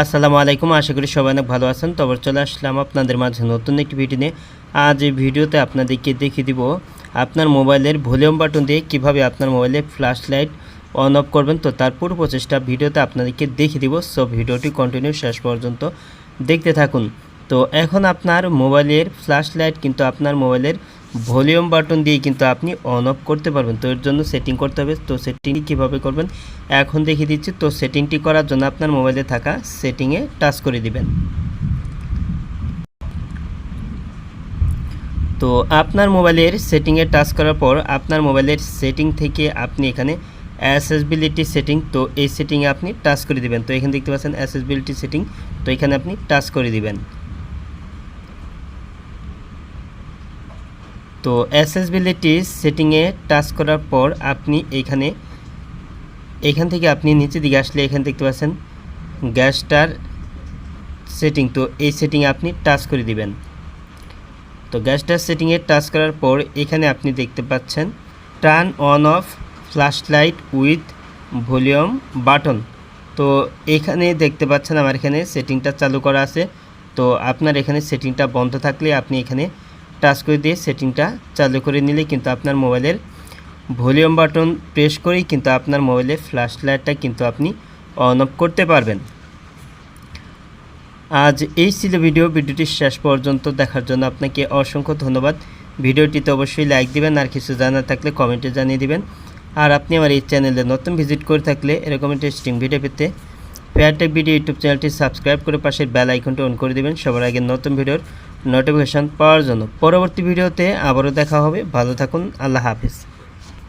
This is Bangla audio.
আসসালামু আলাইকুম, আশা করি সবাই অনেক ভালো আছেন। তবে চলে আসলাম আপনাদের মাঝে নতুন একটি ভিডিও নিয়ে। আজ এই ভিডিওতে আপনাদেরকে দেখিয়ে দিব আপনার মোবাইলের ভলিউম বাটন দিয়ে কীভাবে আপনার মোবাইলে ফ্ল্যাশ লাইট অন অফ করবেন। তো তার পুরো প্রচেষ্টা ভিডিওতে আপনাদেরকে দেখিয়ে দিব। সব ভিডিওটি কন্টিনিউ শেষ পর্যন্ত দেখতে থাকুন। তো এখন আপনার মোবাইলের ফ্ল্যাশ লাইট কিন্তু আপনার মোবাইলের ভলিউম বাটন দিয়ে কিন্তু আপনি অন অফ করতে পারবেন। তো এর জন্য সেটিং করতে হবে। তো সেটিং কীভাবে করবেন? এখন দেখিয়ে দিচ্ছি। তো সেটিংটি করার জন্য আপনার মোবাইলে থাকা সেটিংয়ে টাচ করে দিবেন। তো আপনার মোবাইলের সেটিংয়ে টাচ করার পর আপনার মোবাইলের সেটিং থেকে আপনি এখানে অ্যাসেসবিলিটি সেটিং তো এই সেটিংয়ে আপনি টাচ করে দিবেন। তো এখানে দেখতে পাচ্ছেন অ্যাসেসবিলিটি সেটিং তো এখানে আপনি টাচ করে দিবেন। তো অ্যাসেসবিলিটি সেটিংয়ে টাচ করার পর আপনি এখানে এখান থেকে আপনি নিচে দিকে আসলে এখানে দেখতে পাচ্ছেন গ্যাসটার সেটিং তো এই সেটিংয়ে আপনি টাচ করে দিবেন। তো গ্যাসটার সেটিংয়ে টাচ করার পর এখানে আপনি দেখতে পাচ্ছেন turn on off flash light with volume button তো এখানে দেখতে পাচ্ছেন আমার এখানে সেটিংটা চালু করা আছে। তো আপনার এখানে সেটিংটা বন্ধ থাকলে আপনি এখানে টাচ করে দিয়ে সেটিংটা চালু করে নিলে কিন্তু আপনার মোবাইলের ভলিউম বাটন প্রেস করেই কিন্তু আপনার মোবাইলের ফ্ল্যাশ লাইটটা কিন্তু আপনি অন অফ করতে পারবেন। আজ এই ছিল ভিডিও, ভিডিওটি শেষ পর্যন্ত দেখার জন্য আপনাকে অসংখ্য ধন্যবাদ। ভিডিওটিতে অবশ্যই লাইক দিবেন, আর কিছু জানার থাকলে কমেন্টে জানিয়ে দিবেন। আর আপনি আমার এই চ্যানেলে নতুন ভিজিট করে থাকলে এরকম টেস্টিং ভিডিও পেতে ফেয়ারটেক ভিডিও ইউটিউব চ্যানেলটি সাবস্ক্রাইব করে পাশের বেল আইকনটি অন করে দিবেন। সবার আগে নতুন ভিডিওর নোটিফিকেশান পাওয়ার জন্য। পরবর্তী ভিডিওতে আবারও দেখা হবে। ভালো থাকুন। আল্লাহ হাফিজ।